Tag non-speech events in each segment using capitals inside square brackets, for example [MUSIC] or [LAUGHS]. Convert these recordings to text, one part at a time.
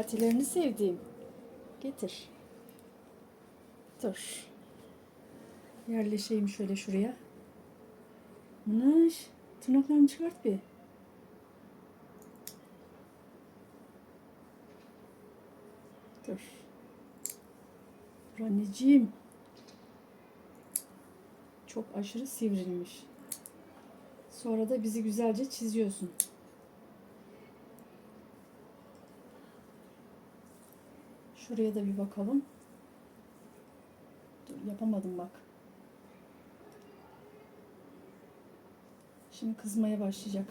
Patilerini sevdiğim. Getir. Dur. Yerleşeyim şöyle şuraya. Mınış. Tırnaklarını çıkart bir. Dur. Dur. Çok aşırı sivrilmiş. Sonra da bizi güzelce çiziyorsun. Şuraya da bir bakalım. Dur yapamadım bak. Şimdi kızmaya başlayacak.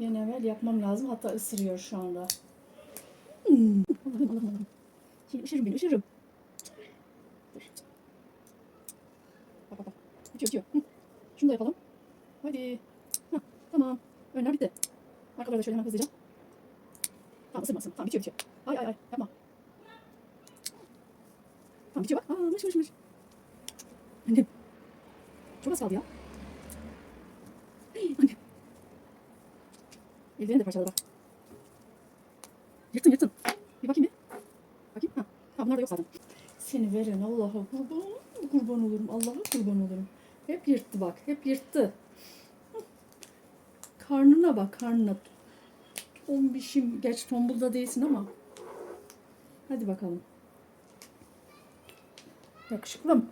Bir an evvel yapmam lazım. Hatta ısırıyor şu anda. [LAUGHS] Şimdi üşürüm beni üşürüm. Dur. Bak bak bak. Uçuyor. Şunu da yapalım. Hadi. Hah, tamam. Önler bitti. Arkaları da şöyle hemen hızlıca. Tamam ısırmasın. Tamam bitiyor bitiyor. Ay ay ay yapma. Tamam bitiyor bak. Aa mış mış mış. Annem. Çok az kaldı ya. Annem. Ellerini de parçaladı bak. Yırttın yırttın. Bir bakayım bir. Bakayım. Ha. ha bunlar da yok zaten. Seni veren Allah'a kurban, kurban olurum. Allah'a kurban olurum. Hep yırttı bak. Hep yırttı. Karnına bak karnına. Tombişim. Gerçi tombul da değilsin ama. Hadi bakalım. Yakışıklım.